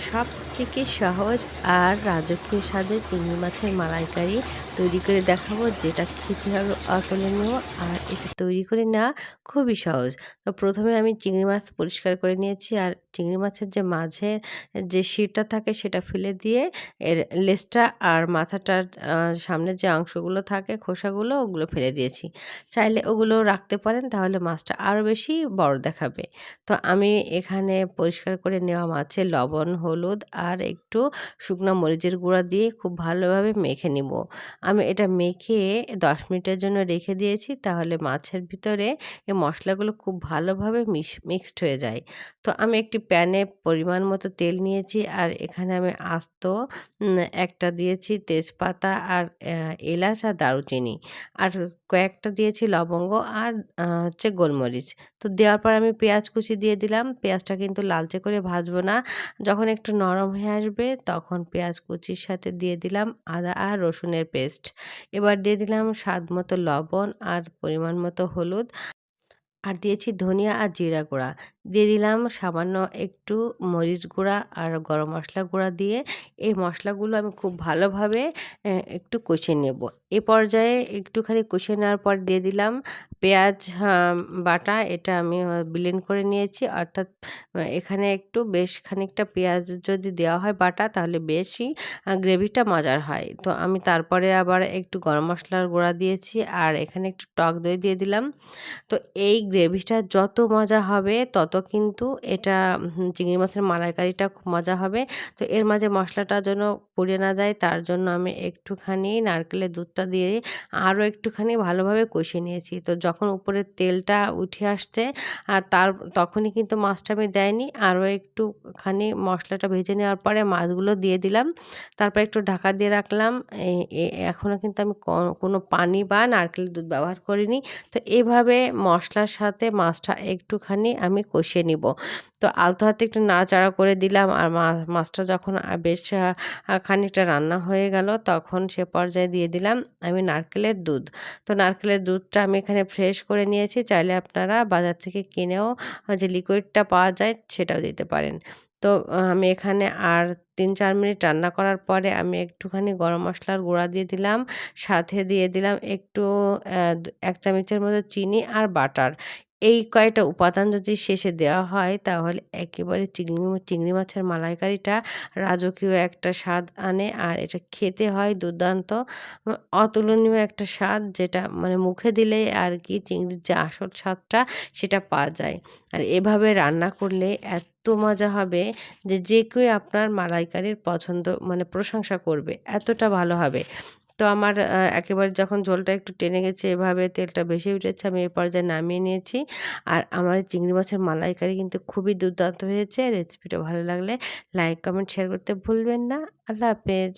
সব থেকে সহজ আর রাজকীয় স্বাদে চিংড়ি মাছের মালাইকারি তৈরি করে দেখাবো, যেটা খেতে হবে অতুলনীয় আর এটা তৈরি করে না খুবই সহজ। তো প্রথমে আমি চিংড়ি মাছ পরিষ্কার করে নিয়েছি আর চিংড়ি মাছের যে মাঝের যে শিরটা থাকে সেটা ফেলে দিয়ে এর লেজটা আর মাথাটার সামনের যে অংশগুলো থাকে খোসাগুলো ওগুলো ফেলে দিয়েছি। চাইলে ওগুলো রাখতে পারেন তাহলে মাছটা আরও বেশি বড় দেখাবে। তো আমি এখানে পরিষ্কার করে নেওয়া মাছে লবণ, হলুদ আর একটু শুকনো মরিচের গুঁড়া দিয়ে খুব ভালোভাবে মেখে নিব। আমি এটা মেখে দশ মিনিটের জন্য রেখে দিয়েছি তাহলে মাছের ভিতরে এই মশলাগুলো খুব ভালোভাবে মিক্সড হয়ে যায়। তো আমি একটি প্যানে পরিমাণ মতো তেল নিয়েছি আর এখানে আমি আস্ত একটা দিয়েছি তেজপাতা আর এলাচ আর দারুচিনি। আর কয়েকটা দিয়েছি লবঙ্গ আর হচ্ছে গোলমরিচ। তো দেওয়ার পর আমি পেঁয়াজ কুচি দিয়ে দিলাম। পেঁয়াজটা কিন্তু লালচে করে ভাজবো না। যখন একটু নরম হয়ে আসবে তখন পেঁয়াজ কুচির সাথে দিয়ে দিলাম আদা আর রসুনের পেস্ট। এবার দিয়ে দিলাম স্বাদ মতো লবণ আর পরিমাণ মতো হলুদ। আর দিয়েছি ধনিয়া আর জিরা গুঁড়া। দিয়ে দিলাম সামান্য একটু মরিচ গুঁড়া আর গরম মশলা গুঁড়া দিয়ে এই মশলাগুলো আমি খুব ভালোভাবে একটু কষে নেব। এ পর্যায়ে একটুখানি কষে নেওয়ার পর দিয়ে দিলাম পেঁয়াজ বাটা এটা আমি ব্লেন্ড করে নিয়েছি। অর্থাৎ এখানে একটু বেশ খানিকটা পেঁয়াজ যদি দেওয়া হয় বাটা তাহলে বেশি গ্রেভিটা মজার হয়। তো আমি তারপরে আবার একটু গরম মশলার গুঁড়া দিয়েছি আর এখানে একটু টক দই দিয়ে দিলাম। তো এই গ্রেভিটা যত মজা হবে তত কিন্তু এটা চিংড়ি মাছের মালাইকারিটা খুব মজা হবে। তো এর মাঝে মশলাটা যেন পুড়ে না যায় তার জন্য আমি একটুখানি নারকেলের দুধটা দিয়ে আরও একটুখানি ভালোভাবে কষিয়ে নিয়েছি। তো যখন উপরে তেলটা উঠে আসছে, আর তার তখনই কিন্তু মাছটা আমি দেয়নি। আরও একটুখানি মশলাটা ভেজে নেওয়ার পরে মাছগুলো দিয়ে দিলাম। তারপর একটু ঢাকা দিয়ে রাখলাম। এখনও কিন্তু আমি কোনো পানি বা নারকেলের দুধ ব্যবহার করিনি। তো এভাবে মশলার সাথে মাছটা একটুখানি আমি কষিয়ে নিব। তো আলতো হাতে একটু নাড়াচাড়া করে দিলাম। আর মাছটা যখন বেশ খানিকটা রান্না হয়ে গেল, তখন সে পর্যায়ে দিয়ে দিলাম আমি নারকেলের দুধ। তো নারকেলের দুধটা আমি এখানে ফ্রেশ করে নিয়েছি, চাইলে আপনারা বাজার থেকে কিনেও যে লিকুইডটা পাওয়া যায় সেটাও দিতে পারেন। তো আমি এখানে আর তিন চার মিনিট রান্না করার পরে আমি একটুখানি গরম মশলার গুঁড়া দিয়ে দিলাম, সাথে দিয়ে দিলাম একটু এক চামচের মতো চিনি আর বাটার। এই কয়টা উপাদান যদি শেষে দেওয়া হয়, তাহলে একেবারে চিংড়ি চিংড়ি মাছের মালাইকারিটা রাজকীয় একটা স্বাদ আনে। আর এটা খেতে হয় দুর্দান্ত অতুলনীয় একটা স্বাদ যেটা মানে মুখে দিলেই আর কি চিংড়ির যে আসল স্বাদটা সেটা পাওয়া যায়। আর এভাবে রান্না করলে এত মজা হবে যে যে কেউ আপনার মালাইকারির পছন্দ মানে প্রশংসা করবে, এতটা ভালো হবে। তো আমার একেবারে যখন ঝোলটা একটু টেনে গেছে, এভাবে তেলটা বেশি উঠেছে, আমি এই পর্যায়ে নামিয়ে নিয়েছি। আর আমার চিংড়ি মাছের মালাইকারি কিন্তু খুবই দুর্দান্ত হয়েছে, রেসিপিটা ভালো লাগলে লাইক, কমেন্ট, শেয়ার করতে ভুলবেন না। আল্লাহ হাফেজ।